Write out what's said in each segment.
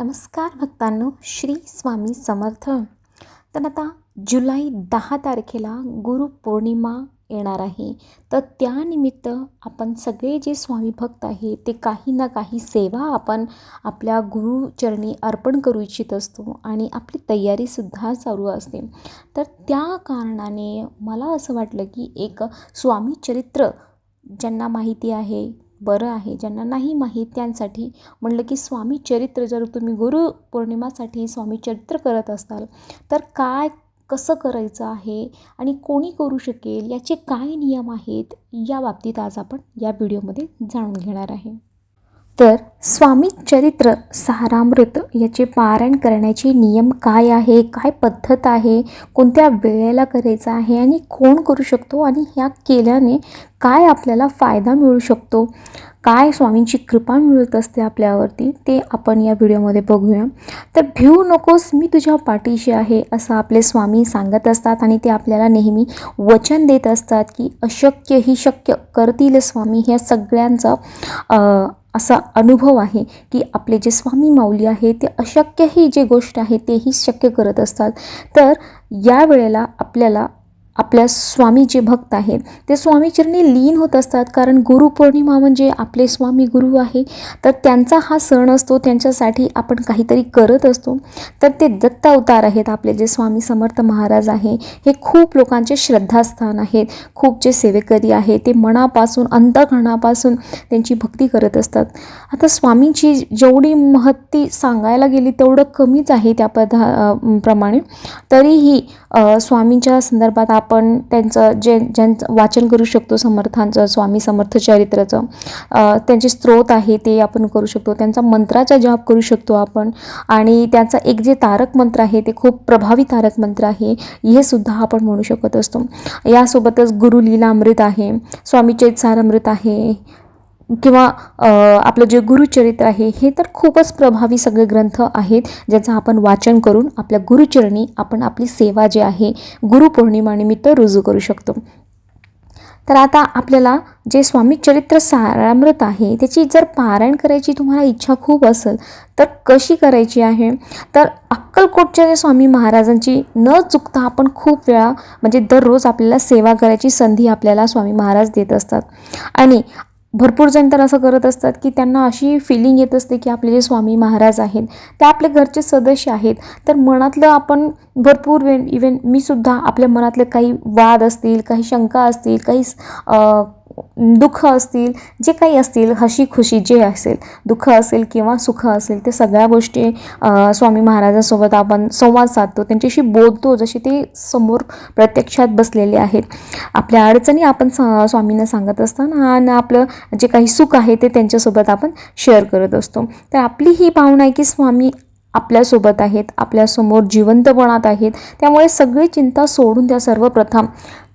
नमस्कार भक्तांनो श्री स्वामी समर्थ. तर आता जुलै दहा तारखेला गुरुपौर्णिमा येणार आहे. तर त्यानिमित्त आपण सगळे जे स्वामी भक्त आहे ते काही ना काही सेवा आपण आपल्या गुरुचरणी अर्पण करू इच्छित असतो आणि आपली तयारीसुद्धा चालू असते. तर त्या कारणाने मला असं वाटलं की एक स्वामी चरित्र ज्यांना माहिती आहे बरं आहे. ज्यांना नाही माहीत त्यांसाठी म्हणलं की स्वामी चरित्र जर तुम्ही गुरुपौर्णिमासाठी स्वामी चरित्र करत असाल तर काय कसं करायचं आहे आणि कोणी करू शकेल? याचे काय नियम आहेत? या बाबतीत आज आपण या व्हिडिओमध्ये जाणून घेणार आहे. तर स्वामी चरित्र सारामृत याचे पारायण करण्याचे नियम काय आहे? काय पद्धत आहे? कोणत्या वेळेला करायचं आहे? आणि कोण करू शकतो? आणि ह्या केल्याने काय आपल्याला फायदा मिळू शकतो? काय स्वामींची कृपा मिळत असते आपल्यावरती? ते आपण या व्हिडिओमध्ये बघूया. तर भिऊ नकोस मी तुझ्या पाठीशी आहे असं आपले स्वामी सांगत असतात आणि ते आपल्याला नेहमी वचन देत असतात की अशक्य ही शक्य करतील स्वामी. ह्या सगळ्यांचा असा अनुभव आहे की आपले जे स्वामी माऊली आहे ते अशक्यही जे गोष्ट आहे तेही शक्य करत असतात. तर या वेळेला आपल्याला आपल्या स्वामी जे भक्त आहेत ते स्वामीचरणी लीन होत असतात. कारण गुरुपौर्णिमा म्हणजे आपले स्वामी गुरु आहे. तर त्यांचा हा सण असतो त्यांच्यासाठी आपण काहीतरी करत असतो. तर ते दत्त अवतार आहेत आपले जे स्वामी समर्थ महाराज आहे. हे खूप लोकांचे श्रद्धास्थान आहेत. खूप जे सेवेकरी आहेत ते मनापासून अंतकरणापासून त्यांची भक्ती करत असतात. आता स्वामींची जेवढी महत्ती सांगायला गेली तेवढं कमीच आहे त्या पदा प्रमाणे. तरीही स्वामींच्या संदर्भात आप आपण त्यांचं जे ज्यांचं वाचन करू शकतो समर्थांचं स्वामी समर्थ चरित्राचं त्यांचे स्रोत आहे ते आपण करू शकतो. त्यांचा मंत्राचा जाप करू शकतो आपण. आणि त्यांचा एक जे तारक मंत्र आहे ते खूप प्रभावी तारक मंत्र आहे हे सुद्धा आपण म्हणू शकत असतो. यासोबतच गुरुलीला अमृत आहे स्वामी चैतसारामृत आहे किंवा आपलं जे गुरुचरित्र आहे हे तर खूपच प्रभावी सगळे ग्रंथ आहेत ज्याचं आपण वाचन करून आपल्या गुरुचरणी आपण आपली सेवा जी आहे गुरुपौर्णिमानिमित्त रुजू करू शकतो. तर आता आपल्याला जे स्वामी चरित्र सारामृत आहे त्याची जर पारायण करायची तुम्हाला इच्छा खूप असेल तर कशी करायची आहे? तर अक्कलकोटच्या जे स्वामी महाराजांची न चुकता आपण खूप वेळा म्हणजे दररोज आपल्याला सेवा करायची संधी आपल्याला स्वामी महाराज देत असतात. आणि भरपूर जण तर असं करत असतात की त्यांना अशी फिलिंग येत असते की आपले जे स्वामी महाराज आहेत ते आपले घरचे सदस्य आहेत. तर मनातलं आपण भरपूर वेळ इवन मी सुद्धा आपल्या मनातले काही वाद असतील काही शंका असतील काही दुःख असतील जे काही असतील हशी खुशी जे असेल दुःख असेल किंवा सुख असेल ते सगळ्या गोष्टी स्वामी महाराजांसोबत आपण संवाद साधतो. त्यांच्याशी बोलतो जसे ते समोर प्रत्यक्षात बसलेले आहेत. आपल्या अडचणी आपण स स्वामींना सांगत असताना आणि आपलं जे काही सुख आहे ते त्यांच्यासोबत आपण शेअर करत असतो. तर आपली ही भावना आहे की स्वामी आपल्यासोबत आहेत आपल्यासमोर जिवंतपणात आहेत. त्यामुळे सगळी चिंता सोडून त्या सर्वप्रथम.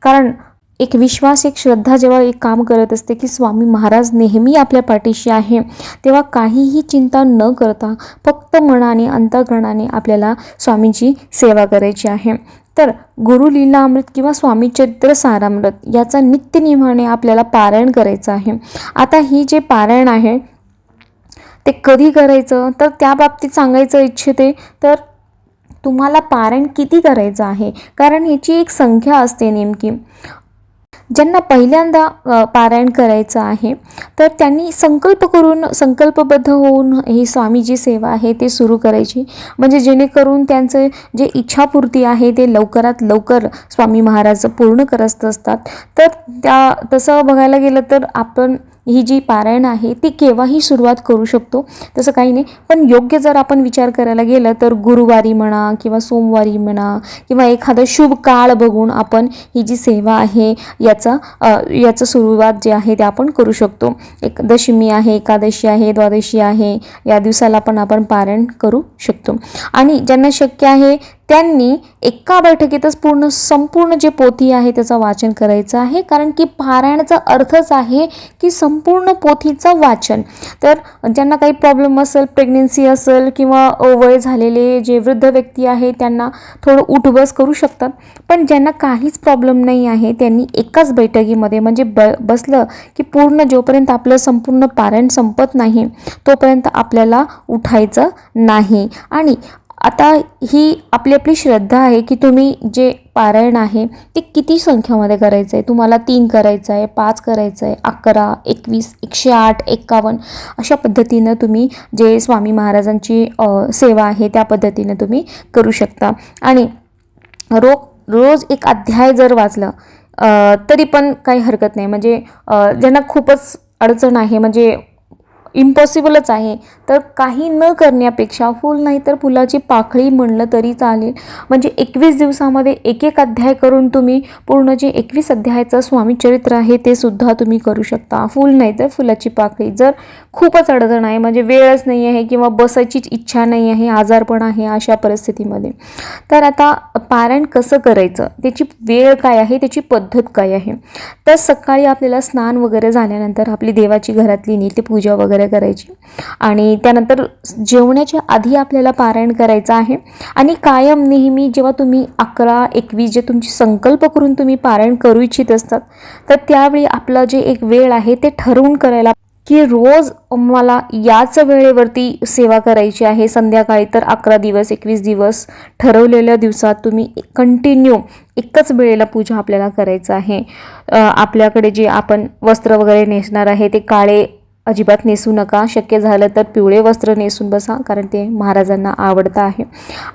कारण एक विश्वास एक श्रद्धा जेव्हा एक काम करत असते की स्वामी महाराज नेहमी आपल्या पाठीशी आहे तेव्हा काहीही चिंता न करता फक्त मनाने अंतःकरणाने आपल्याला स्वामींची सेवा करायची आहे. तर गुरु लीला अमृत किंवा स्वामी चरित्र सारामृत याचा नित्यनियमाने आपल्याला पारायण करायचं आहे. आता ही जे पारायण आहे ते कधी करायचं? तर त्या बाबतीत सांगायचं इच्छिते तर तुम्हाला पारायण किती करायचं आहे? कारण ह्याची एक संख्या असते नेमकी. ज्यांना पहिल्यांदा पारायण करायचं आहे तर त्यांनी संकल्प करून संकल्पबद्ध होऊन ही स्वामीजी सेवा आहे ते सुरू करायची. म्हणजे जेणेकरून त्यांचं जे इच्छापूर्ती आहे ते लवकरात लवकर स्वामी महाराज पूर्ण करत असतात. तर त्या तसं बघायला गेलं तर आपण ही जी पारायण आहे ती केव्हाही सुरुवात करू शकतो? तसं काही नाही. पण योग्य जर आपण विचार करायला गेलं तर गुरुवारी म्हणा किंवा सोमवारी म्हणा किंवा एखादं शुभ काळ बघून आपण ही जी सेवा आहे याचा याचं सुरुवात जे आहे ते आपण करू शकतो. एक दशमी आहे एकादशी आहे द्वादशी आहे या दिवसाला पण आपण पारायण करू शकतो. आणि ज्यांना शक्य आहे त्यांनी एका बैठकीतच पूर्ण संपूर्ण जे पोथी आहे त्याचं वाचन करायचं आहे. कारण की पारायणाचा अर्थच आहे की संपूर्ण पोथीचं वाचन. तर ज्यांना काही प्रॉब्लेम असेल प्रेग्नेन्सी असेल किंवा वय झालेले जे वृद्ध व्यक्ती आहे त्यांना थोडं उठबस करू शकतात. पण ज्यांना काहीच प्रॉब्लेम नाही आहे त्यांनी एकाच बैठकीमध्ये म्हणजे ब बसलं की पूर्ण जोपर्यंत आपलं संपूर्ण पारायण संपत नाही तोपर्यंत आपल्याला उठायचं नाही. आणि आता ही आपली आपली श्रद्धा आहे की तुम्ही जे पारायण आहे ते किती संख्यामध्ये करायचं आहे तुम्हाला तीन करायचं आहे पाच करायचं आहे अकरा एकवीस एकशे आठ एक्कावन्न अशा पद्धतीनं तुम्ही जे स्वामी महाराजांची सेवा आहे त्या पद्धतीनं तुम्ही करू शकता. आणि रो रोज एक अध्याय जर वाचलं तरी पण काही हरकत नाही. म्हणजे ज्यांना खूपच अडचण आहे म्हणजे इम्पॉसिबलच आहे. तर काही न करण्यापेक्षा फुल नाही तर फुलाची पाकळी म्हणलं तरी चालेल. म्हणजे एकवीस दिवसामध्ये एक एक अध्याय करून तुम्ही पूर्ण जे एकवीस अध्यायाचं स्वामी चरित्र आहे ते सुद्धा तुम्ही करू शकता. फुल नाही तर फुलाची पाकळी जर खूपच अडचण आहे. म्हणजे वेळच नाही आहे किंवा बसायचीच इच्छा नाही आहे आजारपण आहे अशा परिस्थितीमध्ये. तर आता पारायण कसं करायचं? त्याची वेळ काय आहे? त्याची पद्धत काय आहे? तर सकाळी आपल्याला स्नान वगैरे झाल्यानंतर आपली देवाची घरातली नीट पूजा वगैरे करायची. आणि त्यानंतर जेवणाच्या आधी आपल्याला पारायण करायचं आहे. आणि कायम नेहमी जेव्हा तुम्ही अकरा एकवीस जे तुमची संकल्प करून तुम्ही पारायण करू इच्छित असतात तर त्यावेळी आपलं जे एक वेळ आहे ते ठरवून करायला की रोज मला याच वेळेवरती सेवा करायची आहे. संध्याकाळी तर अकरा दिवस एकवीस दिवस ठरवलेल्या दिवसात तुम्ही कंटिन्यू एकच वेळेला पूजा आपल्याला करायचं आहे. आपल्याकडे जे आपण वस्त्र वगैरे नेसणार आहे ते काळे अजिबात नेसू नका. शक्य झालं तर पिवळे वस्त्र नेसून बसा कारण ते महाराजांना आवडतं आहे.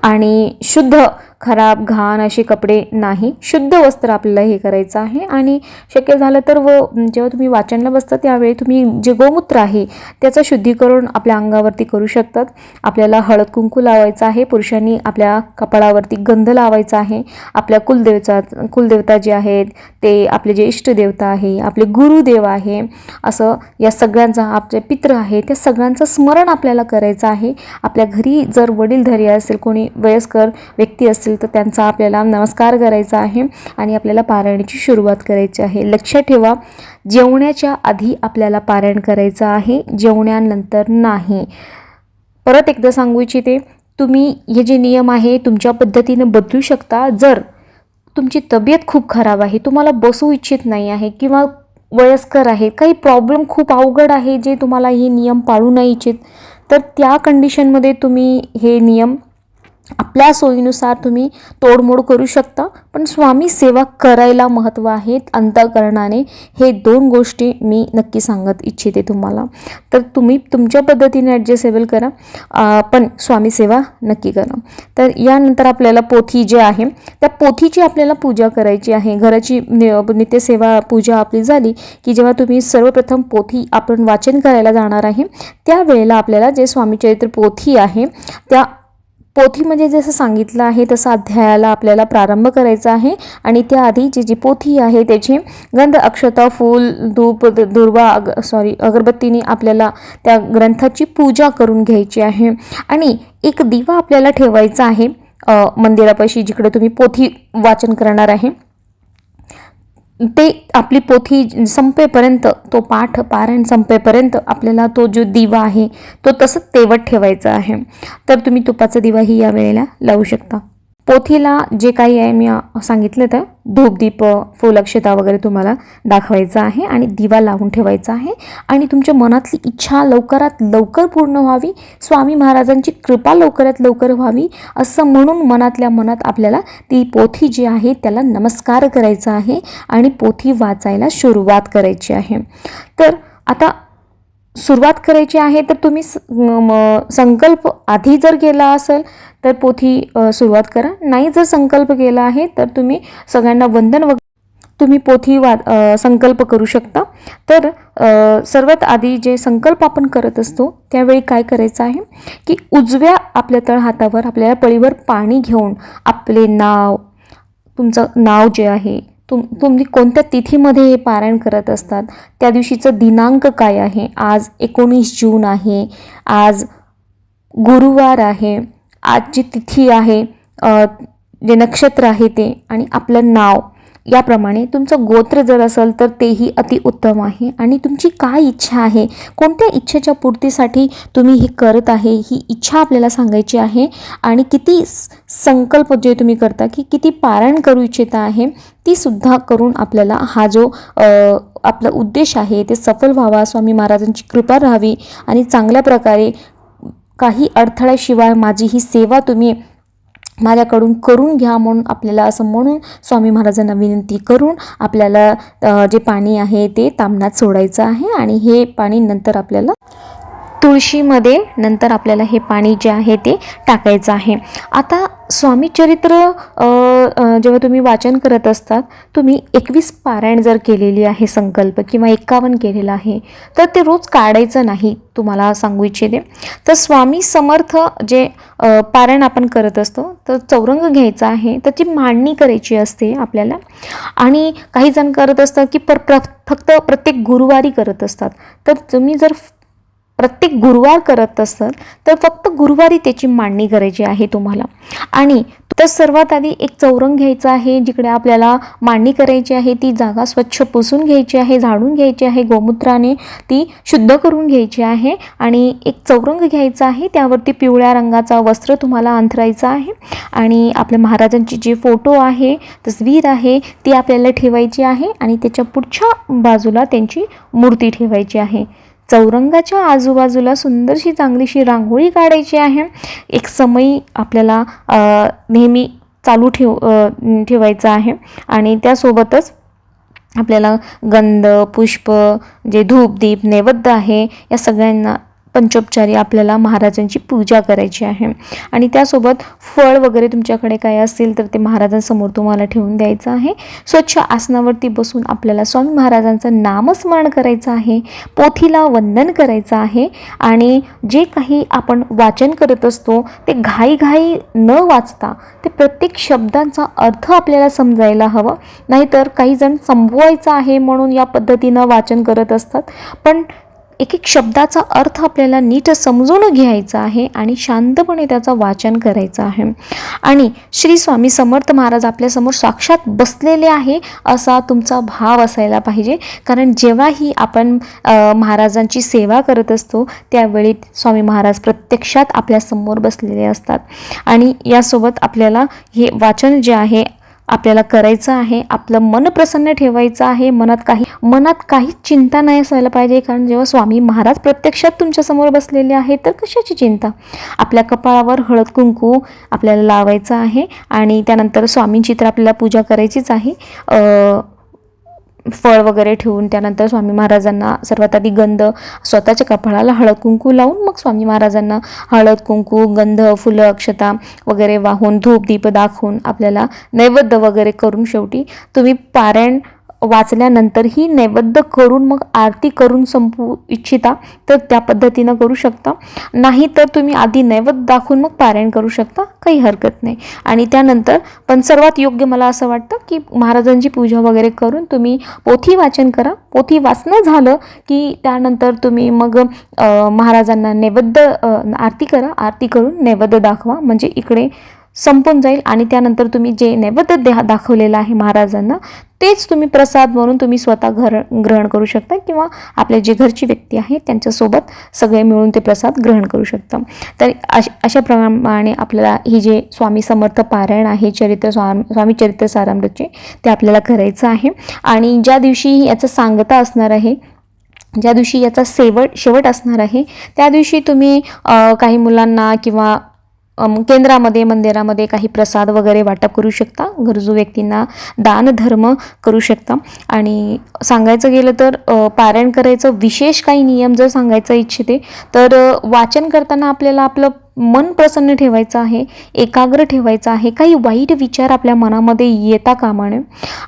आणि शुद्ध खराब घाण असे कपडे नाही. शुद्ध वस्त्र आपल्याला हे करायचं आहे. आणि शक्य झालं तर व जेव्हा तुम्ही वाचनला बसता त्यावेळी तुम्ही जे गोमूत्र आहे त्याचं शुद्धीकरण आपल्या अंगावरती करू शकतात. आपल्याला हळद कुंकू लावायचं आहे. पुरुषांनी आपल्या कपाळावरती गंध लावायचा आहे. आपल्या कुलदेवचा कुलदेवता जे आहेत ते आपले जे इष्टदेवता आहे आपले गुरुदेव आहे असं या सगळ्यांचा आपले पित्र आहे त्या सगळ्यांचं स्मरण आपल्याला करायचं आहे. आपल्या घरी जर वडीलधारी असेल कोणी वयस्कर व्यक्ती असतील तर त्यांचा आपल्याला नमस्कार करायचा आहे आणि आपल्याला पारायणाची सुरुवात करायची आहे. लक्षात ठेवा जेवण्याच्या आधी आपल्याला पारायण करायचं आहे जेवण्यानंतर नाही. परत एकदा सांगू इच्छिते तुम्ही हे जे नियम आहे तुमच्या पद्धतीनं बदलू शकता. जर तुमची तब्येत खूप खराब आहे तुम्हाला बसू इच्छित नाही आहे किंवा वयस्कर आहे काही प्रॉब्लेम खूप अवघड आहे जे तुम्हाला हे नियम पाळू नाही इच्छित तर त्या कंडिशनमध्ये तुम्ही हे नियम आपल्या सोयीनुसार तुम्ही तोडमोड करू शकता पण स्वामी सेवा करायला महत्त्व आहे अंतकरणाने. हे दोन गोष्टी मी नक्की सांगत इच्छिते तुम्हाला. तर तुम्ही तुमच्या पद्धतीने ॲडजस्टेबल करा. पण स्वामी सेवा नक्की करा. तर यानंतर आपल्याला पोथी जे आहे त्या पोथीची आपल्याला पूजा करायची आहे. घराची नित्यसेवा पूजा आपली झाली की जेव्हा तुम्ही सर्वप्रथम पोथी आपण वाचन करायला जाणार आहे त्यावेळेला आपल्याला जे स्वामीचरित्र पोथी आहे त्या पोथीमध्ये जसं सांगितलं आहे तसं अध्यायाला आपल्याला प्रारंभ करायचा आहे. आणि त्याआधी जी जी पोथी आहे त्याची गंध अक्षता फूल धूप द- दुर्वा अग सॉरी अगरबत्तीने आपल्याला त्या ग्रंथाची पूजा करून घ्यायची आहे. आणि एक दिवा आपल्याला ठेवायचा आहे मंदिरापाशी जिकडे तुम्ही पोथी वाचन करणार आहे. ते आपली पोथी संपेपर्यंत तो पाठ पारायण संपेपर्यंत आपल्याला तो जो दिवा आहे तो तसंच तेवत ठेवायचा आहे. तर तुम्ही तुपाचा दिवाही या वेळेला लावू शकता. पोथीला जे काही आहे मी सांगितलं तर धूपदीप फुलक्षता वगैरे तुम्हाला दाखवायचं आहे आणि दिवा लावून ठेवायचा आहे. आणि तुमच्या मनातली इच्छा लवकरात लवकर पूर्ण व्हावी स्वामी महाराजांची कृपा लवकरात लवकर व्हावी असं म्हणून मनातल्या मनात आपल्याला ती पोथी जी आहे त्याला नमस्कार करायचा आहे आणि पोथी वाचायला सुरुवात करायची आहे. तर आता सुरुवात करायची आहे तर तुम्ही स- म- संकल्प आधी जर केला असेल तर पोथी सुरुवात करा. नाही जर संकल्प केला आहे तर तुम्ही सगळ्यांना वंदन वग तुम्ही पोथी वा संकल्प करू शकता. तर सर्वात आधी जे संकल्प आपण करत असतो त्यावेळी काय करायचं आहे की उजव्या आपल्या तळ हातावर आपल्याला पळीवर पाणी घेऊन आपले नाव तुमचं नाव जे आहे तुम तुम्ही कोणत्या तिथीमध्ये हे पारायण करत असतात? त्या दिवशीचं दिनांक काय आहे? आज एकोणीस जून आहे. आज गुरुवार आहे. आजची तिथी आहे जे नक्षत्र आहे ते आणि आपलं नाव. याप्रमाणे तुमचं गोत्र जर असेल तर तेही अतिउत्तम आहे. आणि तुमची काय इच्छा आहे? कोणत्या इच्छेच्या पूर्तीसाठी तुम्ही हे करत आहे? ही इच्छा आपल्याला सांगायची आहे. आणि किती स- संकल्प जे तुम्ही करता की किती पारायण करू इच्छिता आहे ती सुद्धा करून आपल्याला हा जो आपला उद्देश आहे ते सफल व्हावा. स्वामी महाराजांची कृपा राहावी. आणि चांगल्या प्रकारे काही अडथळ्याशिवाय माझी ही सेवा तुम्ही माझ्याकडून करून घ्या म्हणून आपल्याला असं म्हणून स्वामी महाराजांना विनंती करून आपल्याला जे पाणी आहे ते तांबणात सोडायचं आहे आणि हे पाणी नंतर आपल्याला तुळशीमध्ये नंतर आपल्याला हे पाणी जे आहे ते टाकायचं आहे. आता स्वामी चरित्र जेव्हा तुम्ही वाचन करत असतात तुम्ही एकवीस पारायण जर केलेली आहे संकल्प किंवा एकावन्न केलेलं आहे तर ते रोज काढायचं नाही तुम्हाला सांगू इच्छिते. तर स्वामी समर्थ जे पारायण आपण करत असतो तर चौरंग घ्यायचा आहे त्याची मांडणी करायची असते आपल्याला. आणि काही जण करत असतात की पर प्र फक्त प्रत्येक गुरुवारी करत असतात. तर तुम्ही जर प्रत्येक गुरुवार करत असतात तर फक्त गुरुवारी त्याची मांडणी करायची आहे तुम्हाला. आणि तर सर्वात आधी एक चौरंग घ्यायचा आहे जिकडे आपल्याला मांडणी करायची आहे ती जागा स्वच्छ पुसून घ्यायची आहे झाडून घ्यायची आहे गोमूत्राने ती शुद्ध करून घ्यायची आहे. आणि एक चौरंग घ्यायचा आहे त्यावरती पिवळ्या रंगाचा वस्त्र तुम्हाला अंथरायचं आहे. आणि आपल्या महाराजांची जी फोटो आहे तस्वीर आहे ती आपल्याला ठेवायची आहे. आणि त्याच्या पुढच्या बाजूला त्यांची मूर्ती ठेवायची आहे. चौरंगाच्या आजूबाजूला सुंदरशी चांगलीशी रांगोळी काढायची आहे. एक समयी आपल्याला नेहमी चालू ठेव ठेवायचं आहे. आणि त्यासोबतच आपल्याला गंध पुष्प जे धूप दीप नैवेद्य आहे या सगळ्यांना पंचोपचारी आपल्याला महाराजांची पूजा करायची आहे. आणि त्यासोबत फळ वगैरे तुमच्याकडे काय असेल तर ते महाराजांसमोर तुम्हाला ठेवून द्यायचं आहे. स्वच्छ आसनावरती बसून आपल्याला स्वामी महाराजांचं नामस्मरण करायचं आहे. पोथीला वंदन करायचं आहे. आणि जे काही आपण वाचन करत असतो ते घाईघाई न वाचता ते प्रत्येक शब्दांचा अर्थ आपल्याला समजायला हवं. नाहीतर काही जण संपवायचं आहे म्हणून या पद्धतीनं वाचन करत असतात. पण एक एक शब्दाचा अर्थ आपल्याला नीट समजून घ्यायचा आहे आणि शांतपणे त्याचं वाचन करायचं आहे. आणि श्री स्वामी समर्थ महाराज आपल्यासमोर साक्षात बसलेले आहे असा तुमचा भाव असायला पाहिजे. कारण जेव्हाही आपण महाराजांची सेवा करत असतो त्यावेळी स्वामी महाराज प्रत्यक्षात आपल्यासमोर बसलेले असतात. आणि यासोबत आपल्याला हे वाचन जे आहे आपल्याला करायचं आहे आपलं मन प्रसन्न ठेवायचं आहे मनात काही मनात काहीच चिंता नाही असायला पाहिजे. कारण जेव्हा स्वामी महाराज प्रत्यक्षात तुमच्यासमोर बसलेले आहेत तर कशाची चिंता? आपल्या कपाळावर हळद कुंकू आपल्याला लावायचं आहे आणि त्यानंतर स्वामींची तर आपल्याला पूजा करायचीच आहे. फळ वगैरे ठेवून त्यानंतर स्वामी महाराजांना सर्वात आधी गंध स्वतःच्या कपाळाला हळद कुंकू लावून मग स्वामी महाराजांना हळद कुंकू गंध फुलं अक्षता वगैरे वाहून धूप दीप दाखवून आपल्याला नैवेद्य वगैरे करून शेवटी तुम्ही पारायण वाचल्यानंतरही नैवेद्य करून मग आरती करून संपू इच्छिता तर त्या पद्धतीनं करू शकता. नाही तर तुम्ही आधी नैवेद्य दाखवून मग पारायण करू शकता काही हरकत नाही. आणि त्यानंतर पण सर्वात योग्य मला असं वाटतं की महाराजांची पूजा वगैरे करून तुम्ही पोथी वाचन करा. पोथी वाचणं झालं की त्यानंतर तुम्ही मग महाराजांना नैवेद्य आरती करा. आरती करून नैवेद्य दाखवा. म्हणजे इकडे संपून जाईल आणि त्यानंतर तुम्ही जे नैवेद्य द्या दाखवलेलं आहे महाराजांना तेच तुम्ही प्रसाद म्हणून तुम्ही स्वतः घर ग्रहण करू शकता किंवा आपल्या जे घरची व्यक्ती आहे त्यांच्यासोबत सगळे मिळून ते प्रसाद ग्रहण करू शकता. तर अश अशा प्रमाणे आपल्याला ही जे स्वामी समर्थ पारायण आहे चरित्र स्वा स्वामी चरित्र सारामृतचे ते आपल्याला करायचं आहे. आणि ज्या दिवशी याचं सांगता असणार आहे ज्या दिवशी याचा शेवट शेवट असणार आहे त्या दिवशी तुम्ही काही मुलांना किंवा केंद्रामध्ये मंदिरामध्ये काही प्रसाद वगैरे वाटप करू शकता. गरजू व्यक्तींना दानधर्म करू शकता. आणि सांगायचं गेलं तर पारायण करायचं विशेष काही नियम जर सांगायचं इच्छिते तर वाचन करताना आपल्याला आपलं मन प्रसन्न ठेवायचं आहे एकाग्र ठेवायचं आहे काही वाईट विचार आपल्या मनामध्ये येता कामा नये.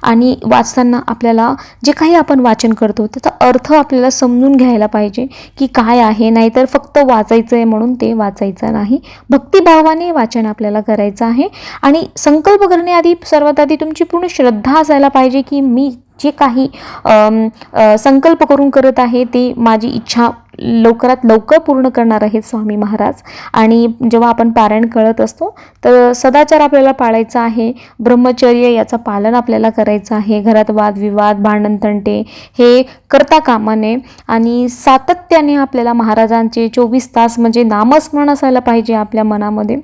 आणि वाचताना आपल्याला जे काही आपण वाचन करतो त्याचा अर्थ आपल्याला समजून घ्यायला पाहिजे की काय आहे नाहीतर फक्त वाचायचं आहे म्हणून ते वाचायचं नाही. भक्तिभावाने वाचन आपल्याला करायचं आहे. आणि संकल्प करण्याआधी सर्वात आधी तुमची पूर्ण श्रद्धा असायला पाहिजे की मी जे काही संकल्प करून करत आहे ते माझी इच्छा लवकरात लवकर पूर्ण करणार आहेत स्वामी महाराज. आणि जेव्हा आपण पारायण कळत असतो तर सदाचार आपल्याला पाळायचा आहे. ब्रह्मचर्य याचं पालन आपल्याला करायचं आहे. घरात वादविवाद भांडण तंटे हे करता कामाने. आणि सातत्याने आपल्याला महाराजांचे चोवीस तास म्हणजे नामस्मरण असायला पाहिजे आपल्या मनामध्ये.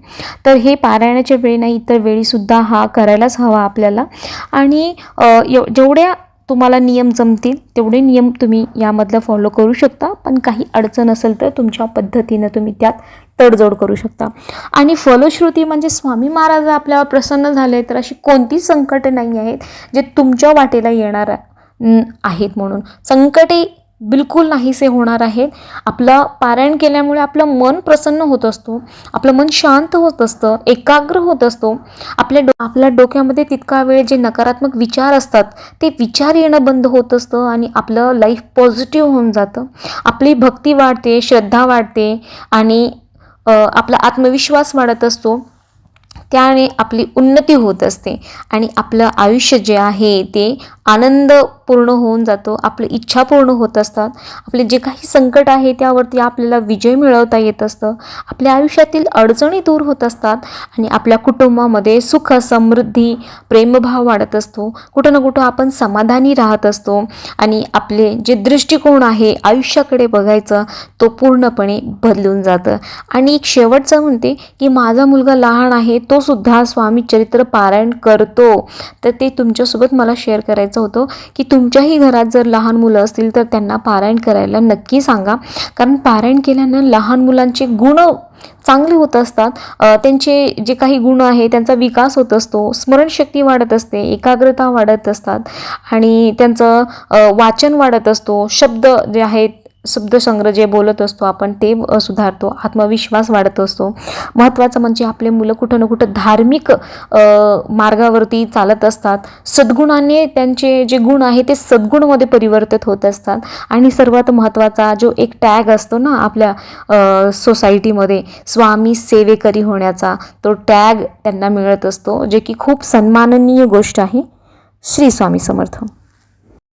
तर हे पारायणाच्या वेळी नाही इतर वेळीसुद्धा हा करायलाच हवा आपल्याला. आणि जेवढ्या तुम्हाला नियम जमतील तेवढे नियम तुम्ही यामधलं फॉलो करू शकता. पण काही अडचण असेल तर तुमच्या पद्धतीनं तुम्ही त्यात तडजोड करू शकता. आणि फलश्रुती म्हणजे स्वामी महाराज आपल्यावर प्रसन्न झाले तर अशी कोणतीच संकटे नाही आहेत जे तुमच्या वाटेला येणार आहेत म्हणून. संकटे बिलकुल नाहीसे होणार आहेत. आपलं पारायण केल्यामुळे आपलं मन प्रसन्न होत असतो. आपलं मन शांत होत असतं एकाग्र होत असतो. आपल्या डो आपल्या डोक्यामध्ये तितका वेळ जे नकारात्मक विचार असतात ते विचार येणं बंद होत असतं आणि आपलं लाईफ पॉझिटिव्ह होऊन जातं. आपली भक्ती वाढते श्रद्धा वाढते आणि आपला आत्मविश्वास वाढत असतो. त्याने आपली उन्नती होत असते आणि आपलं आयुष्य जे आहे ते आनंद पूर्ण होऊन जातो आपली इच्छा पूर्ण होत असतात. आपले जे काही संकट आहे त्यावरती आपल्याला विजय मिळवता येत असतं. आपल्या आयुष्यातील अडचणी दूर होत असतात आणि आपल्या कुटुंबामध्ये सुख समृद्धी प्रेमभाव वाढत असतो. कुठं ना कुठं आपण समाधानी राहत असतो आणि आपले जे दृष्टिकोन आहे आयुष्याकडे बघायचं तो पूर्णपणे बदलून जातं. आणि एक शेवटचं म्हणते की माझा मुलगा लहान आहे तो सुद्धा स्वामी चरित्र पारायण करतो. तर ते तुमच्यासोबत मला शेअर करायचं होतं की तुमच्याही घरात जर लहान मुलं असतील तर त्यांना पारायण करायला नक्की सांगा. कारण पारायण केल्यानं लहान मुलांचे गुण चांगले होत असतात. त्यांचे जे काही गुण आहे त्यांचा विकास होत असतो. स्मरणशक्ती वाढत असते एकाग्रता वाढत असतात. आणि त्यांचं वाचन वाढत असतो. शब्द जे आहेत शब्दसंग्रह जे बोलत असतो आपण ते सुधारतो. आत्मविश्वास वाढत असतो. महत्त्वाचं म्हणजे आपले मुलं कुठं ना कुठं धार्मिक मार्गावरती चालत असतात. सद्गुणाने त्यांचे जे गुण आहे ते सद्गुणमध्ये परिवर्तित होत असतात. आणि सर्वात महत्त्वाचा जो एक टॅग असतो ना आपल्या सोसायटीमध्ये स्वामी सेवेकरी होण्याचा तो टॅग त्यांना मिळत असतो जे की खूप सन्माननीय गोष्ट आहे. श्री स्वामी समर्थ.